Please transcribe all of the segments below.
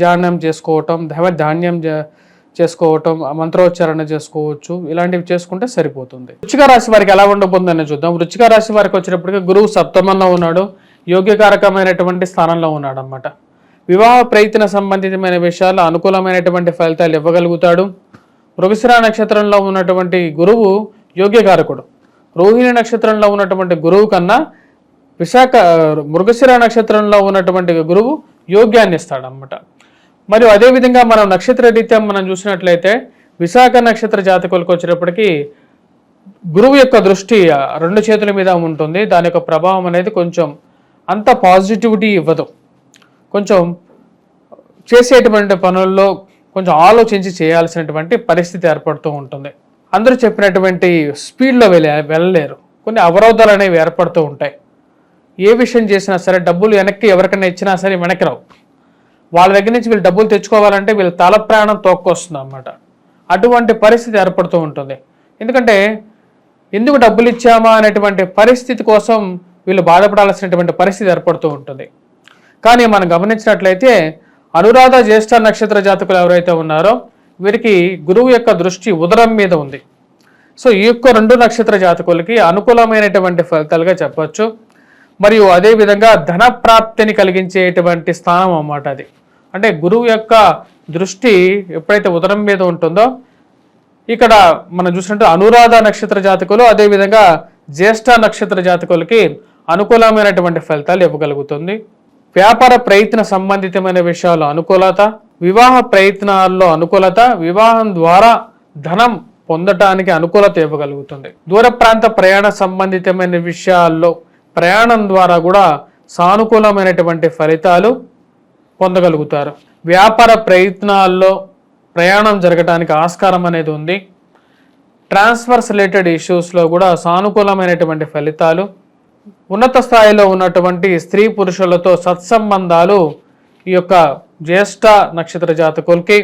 ధ్యానం చేసుకోవటం దైవ ధాన్యం చేసుకోవటం మంత్రోచ్చారణ చేసుకోవచ్చు. ఇలాంటివి చేసుకుంటే సరిపోతుంది. వృచ్చిక రాశి వారికి ఎలా ఉండబోతుందని చూద్దాం. వృచ్చిక రాశి వారికి వచ్చినప్పటికీ గురువు సప్తమంలో ఉన్నాడు. యోగ్యకారకమైనటువంటి స్థానంలో ఉన్నాడు అన్నమాట వివాహ ప్రయత్న సంబంధితమైన విషయాలు అనుకూలమైనటువంటి ఫలితాలు ఇవ్వగలుగుతాడు. మృగశిర నక్షత్రంలో ఉన్నటువంటి గురువు యోగ్యకారకుడు. రోహిణి నక్షత్రంలో ఉన్నటువంటి గురువు కన్నా విశాఖ మృగశిర నక్షత్రంలో ఉన్నటువంటి గురువు యోగ్యాన్ని ఇస్తాడనమాట మరియు అదేవిధంగా మనం నక్షత్ర రీత్యా మనం చూసినట్లయితే విశాఖ నక్షత్ర జాతకులకు వచ్చేటప్పటికి గురువు యొక్క దృష్టి రెండు చేతుల మీద ఉంటుంది. దాని యొక్క ప్రభావం అనేది కొంచెం అంత పాజిటివిటీ ఇవ్వదు. కొంచెం చేసేటువంటి పనుల్లో కొంచెం ఆలోచించి చేయాల్సినటువంటి పరిస్థితి ఏర్పడుతూ ఉంటుంది. అందరూ చెప్పినటువంటి స్పీడ్లో వెళ్ళే వెళ్ళలేరు. కొన్ని అవరోధాలు అనేవి ఏర్పడుతూ ఉంటాయి. ఏ విషయం చేసినా సరే డబ్బులు వెనక్కి ఎవరికైనా ఇచ్చినా సరే వెనక్కి రావు. వాళ్ళ దగ్గర నుంచి వీళ్ళు డబ్బులు తెచ్చుకోవాలంటే వీళ్ళ తల ప్రాణం తోక్కొస్తుంది అన్నమాట. అటువంటి పరిస్థితి ఏర్పడుతూ ఉంటుంది. ఎందుకంటే ఎందుకు డబ్బులు ఇచ్చామా అనేటువంటి పరిస్థితి కోసం వీళ్ళు బాధపడాల్సినటువంటి పరిస్థితి ఏర్పడుతూ ఉంటుంది. కానీ మనం గమనించినట్లయితే అనురాధ జ్యేష్ఠ నక్షత్ర జాతకులు ఎవరైతే ఉన్నారో వీరికి గురువు యొక్క దృష్టి ఉదరం మీద ఉంది. సో ఈ యొక్క రెండు నక్షత్ర జాతకులకి అనుకూలమైనటువంటి ఫలితాలుగా చెప్పొచ్చు. మరియు అదేవిధంగా ధన ప్రాప్తిని కలిగించేటువంటి స్థానం అన్నమాట అది. అంటే గురువు యొక్క దృష్టి ఎప్పుడైతే ఉదరం మీద ఉంటుందో ఇక్కడ మనం చూసినట్టు అనురాధ నక్షత్ర జాతకులు అదేవిధంగా జ్యేష్ఠ నక్షత్ర జాతకులకి అనుకూలమైనటువంటి ఫలితాలు ఇవ్వగలుగుతుంది. వ్యాపార ప్రయత్న సంబంధితమైన విషయాల్లో అనుకూలత వివాహ ప్రయత్నాల్లో అనుకూలత వివాహం ద్వారా ధనం పొందటానికి అనుకూలత ఇవ్వగలుగుతుంది. దూర ప్రాంత ప్రయాణ సంబంధితమైన విషయాల్లో ప్రయాణం ద్వారా కూడా సానుకూలమైనటువంటి ఫలితాలు పొందగలుగుతారు. వ్యాపార ప్రయత్నాల్లో ప్రయాణం జరగటానికి ఆస్కారం అనేది ఉంది. ట్రాన్స్ఫర్స్ రిలేటెడ్ ఇష్యూస్లో కూడా సానుకూలమైనటువంటి ఫలితాలు ఉన్నత స్థాయిలో ఉన్నటువంటి స్త్రీ పురుషులతో సత్సంబంధాలు ఈ యొక్క జ్యేష్ఠ నక్షత్ర జాతకులకి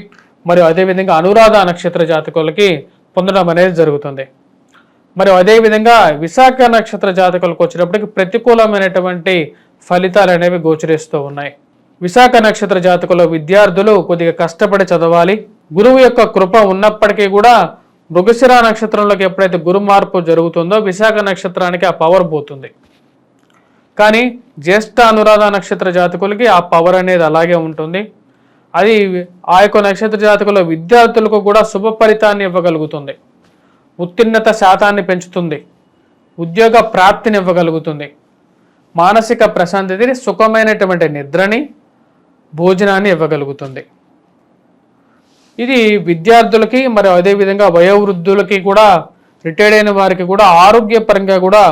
మరియు అదేవిధంగా అనురాధ నక్షత్ర జాతకులకి పొందడం అనేది జరుగుతుంది. మరియు అదేవిధంగా విశాఖ నక్షత్ర జాతకులకు వచ్చినప్పటికి ప్రతికూలమైనటువంటి ఫలితాలు అనేవి గోచరిస్తూ ఉన్నాయి. విశాఖ నక్షత్ర జాతకుల విద్యార్థులు కొద్దిగా కష్టపడి చదవాలి. గురువు యొక్క కృప ఉన్నప్పటికీ కూడా మృగశిర నక్షత్రంలోకి ఎప్పుడైతే గురు మార్పు జరుగుతుందో విశాఖ నక్షత్రానికి ఆ పవర్ పోతుంది. కానీ జ్యేష్ఠ అనురాధ నక్షత్ర జాతకులకి ఆ పవర్ అనేది అలాగే ఉంటుంది. అది ఆ యొక్క నక్షత్ర జాతకుల విద్యార్థులకు కూడా శుభ ఫలితాన్ని ఇవ్వగలుగుతుంది. ఉత్తీర్ణత శాతాన్ని పెంచుతుంది. ఉద్యోగ ప్రాప్తిని ఇవ్వగలుగుతుంది మానసిక ప్రశాంతతని సుఖమైనటువంటి నిద్రని భోజనాన్ని ఇవ్వగలుగుతుంది. ఇది విద్యార్థులకి మరి అదేవిధంగా వయోవృద్ధులకి కూడా రిటైర్డ్ అయిన వారికి కూడా ఆరోగ్యపరంగా కూడా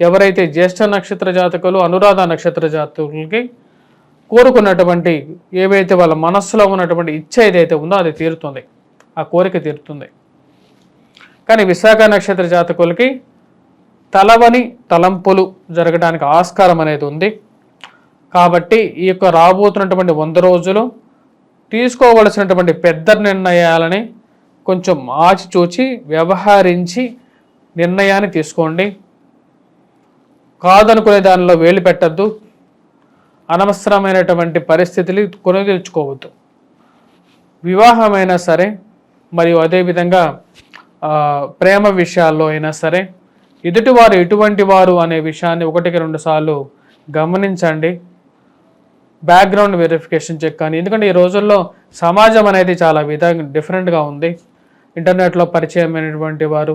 ఎవరైతే జ్యేష్ఠ నక్షత్ర జాతకులు అనురాధ నక్షత్ర జాతకులకి కోరుకున్నటువంటి ఏవైతే వాళ్ళ మనస్సులో ఉన్నటువంటి ఇచ్చ ఏదైతే ఉందో అది తీరుతుంది. ఆ కోరిక తీరుతుంది. కానీ విశాఖ నక్షత్ర జాతకులకి తలవని తలంపులు జరగడానికి ఆస్కారం అనేది ఉంది. కాబట్టి ఈ యొక్క రాబోతున్నటువంటి వంద రోజులు తీసుకోవలసినటువంటి పెద్ద నిర్ణయాలని కొంచెం ఆచిచూచి వ్యవహరించి నిర్ణయాన్ని తీసుకోండి. కాదనుకునే దానిలో వేలు పెట్టద్దు. అనవసరమైనటువంటి పరిస్థితులు కొని తెచ్చుకోవద్దు వివాహమైనా సరే మరియు అదేవిధంగా ప్రేమ విషయాల్లో అయినా సరే ఎదుటివారు ఎటువంటి వారు అనే విషయాన్ని ఒకటికి రెండు సార్లు గమనించండి. బ్యాక్గ్రౌండ్ వెరిఫికేషన్ చెక్ కానీ ఎందుకంటే ఈ రోజుల్లో సమాజం అనేది చాలా విధంగా డిఫరెంట్గా ఉంది. ఇంటర్నెట్లో పరిచయమైనటువంటి వారు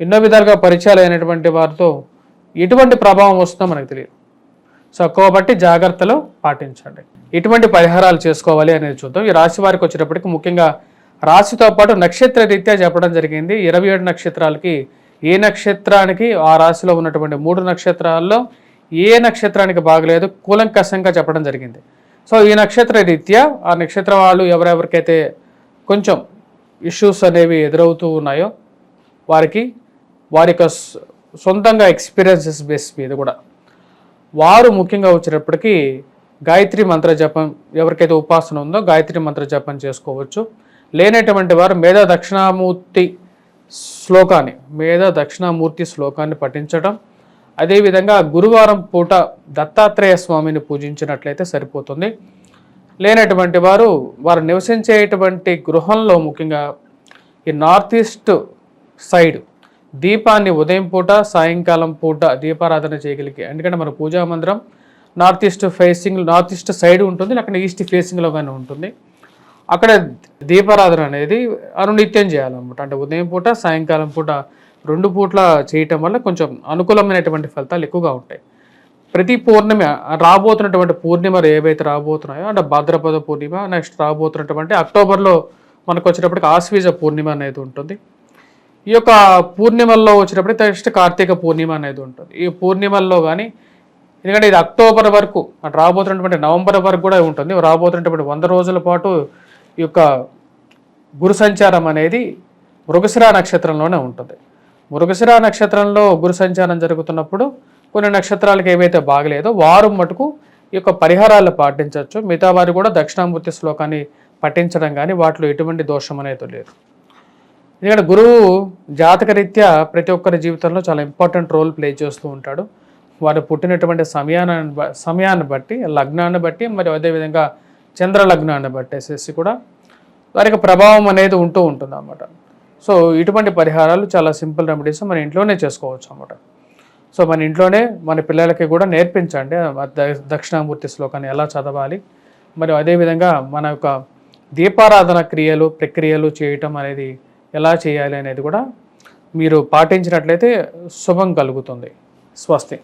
ఎన్నో విధాలుగా పరిచయాలు అయినటువంటి వారితో ఎటువంటి ప్రభావం వస్తుందో మనకు తెలియదు. సో కాబట్టి జాగ్రత్తలు పాటించండి. ఎటువంటి పరిహారాలు చేసుకోవాలి అనేది చూద్దాం. ఈ రాశి వారికి వచ్చేటప్పటికి ముఖ్యంగా రాశితో పాటు నక్షత్ర రీత్యా చెప్పడం జరిగింది. ఇరవై ఏడు నక్షత్రాలకి ఏ నక్షత్రానికి ఆ రాశిలో ఉన్నటువంటి మూడు నక్షత్రాల్లో ఏ నక్షత్రానికి బాగలేదు కూలంకషంగా చెప్పడం జరిగింది. సో ఈ నక్షత్ర రీత్యా ఆ నక్షత్ర వాళ్ళు ఎవరెవరికైతే కొంచెం ఇష్యూస్ అనేవి ఎదురవుతూ ఉన్నాయో వారికి వారి యొక్క సొంతంగా ఎక్స్పీరియన్సెస్ బేస్ మీద కూడా వారు ముఖ్యంగా వచ్చినప్పటికీ గాయత్రి మంత్ర జపం ఎవరికైతే ఉపాసన ఉందో గాయత్రి మంత్ర జపం చేసుకోవచ్చు. లేనటువంటి వారు మేధా దక్షిణామూర్తి శ్లోకాన్ని మేధ దక్షిణామూర్తి శ్లోకాన్ని పఠించడం అదేవిధంగా గురువారం పూట దత్తాత్రేయ స్వామిని పూజించినట్లయితే సరిపోతుంది. లేనటువంటి వారు వారు నివసించేటువంటి గృహంలో ముఖ్యంగా ఈ నార్త్ ఈస్ట్ సైడ్ దీపాన్ని ఉదయం పూట సాయంకాలం పూట దీపారాధన చేయగలిగి ఎందుకంటే మన పూజా మందిరం north east facing north east side ఉంటుంది అక్కడ ఈస్ట్ ఫేసింగ్లో కానీ ఉంటుంది. అక్కడ దీపారాధన అనేది అనునిత్యం చేయాలన్నమాట. అంటే ఉదయం పూట సాయంకాలం పూట రెండు పూట్ల చేయటం వల్ల కొంచెం అనుకూలమైనటువంటి ఫలితాలు ఎక్కువగా ఉంటాయి. ప్రతి పూర్ణిమ రాబోతున్నటువంటి పూర్ణిమలు ఏవైతే రాబోతున్నాయో అంటే భాద్రపద పూర్ణిమ నెక్స్ట్ రాబోతున్నటువంటి అక్టోబర్లో మనకు వచ్చేటప్పటికి ఆశ్వీజ పూర్ణిమ అనేది ఉంటుంది. ఈ యొక్క పూర్ణిమల్లో వచ్చేటప్పటికి నెక్స్ట్ కార్తీక పూర్ణిమ అనేది ఉంటుంది. ఈ పూర్ణిమల్లో కానీ ఎందుకంటే ఇది అక్టోబర్ వరకు రాబోతున్నటువంటి నవంబర్ వరకు కూడా ఉంటుంది. రాబోతున్నటువంటి వంద రోజుల పాటు ఈ యొక్క గురు సంచారం అనేది మృగశిర నక్షత్రంలోనే ఉంటుంది. మృగశిర నక్షత్రంలో గురు సంచారం జరుగుతున్నప్పుడు కొన్ని నక్షత్రాలకు ఏవైతే బాగలేదో వారు మటుకు ఈ యొక్క పరిహారాలు పాటించవచ్చు. మిగతా వారు కూడా దక్షిణామూర్తి శ్లోకాన్ని పఠించడం కానీ వాటిలో ఎటువంటి దోషం అనేది లేదు. ఎందుకంటే గురువు జాతకరీత్యా ప్రతి ఒక్కరి జీవితంలో చాలా ఇంపార్టెంట్ రోల్ ప్లే చేస్తూ ఉంటాడు. వారు పుట్టినటువంటి సమయాన్ని సమయాన్ని బట్టి లగ్నాన్ని బట్టి మరియు అదేవిధంగా చంద్ర లగ్నాన్ని బట్టేసేసి కూడా వారికి ప్రభావం అనేది ఉంటూ ఉంటుంది అన్నమాట సో ఇటువంటి పరిహారాలు చాలా సింపుల్ రెమెడీస్ మన ఇంట్లోనే చేసుకోవచ్చు అన్నమాట. సో మన ఇంట్లోనే మన పిల్లలకి కూడా నేర్పించండి. దక్షిణామూర్తి శ్లోకాన్ని ఎలా చదవాలి మరియు అదేవిధంగా మన యొక్క దీపారాధన క్రియలు ప్రక్రియలు చేయటం అనేది ఎలా చేయాలి అనేది కూడా మీరు పాటించినట్లయితే శుభం కలుగుతుంది. స్వస్తి.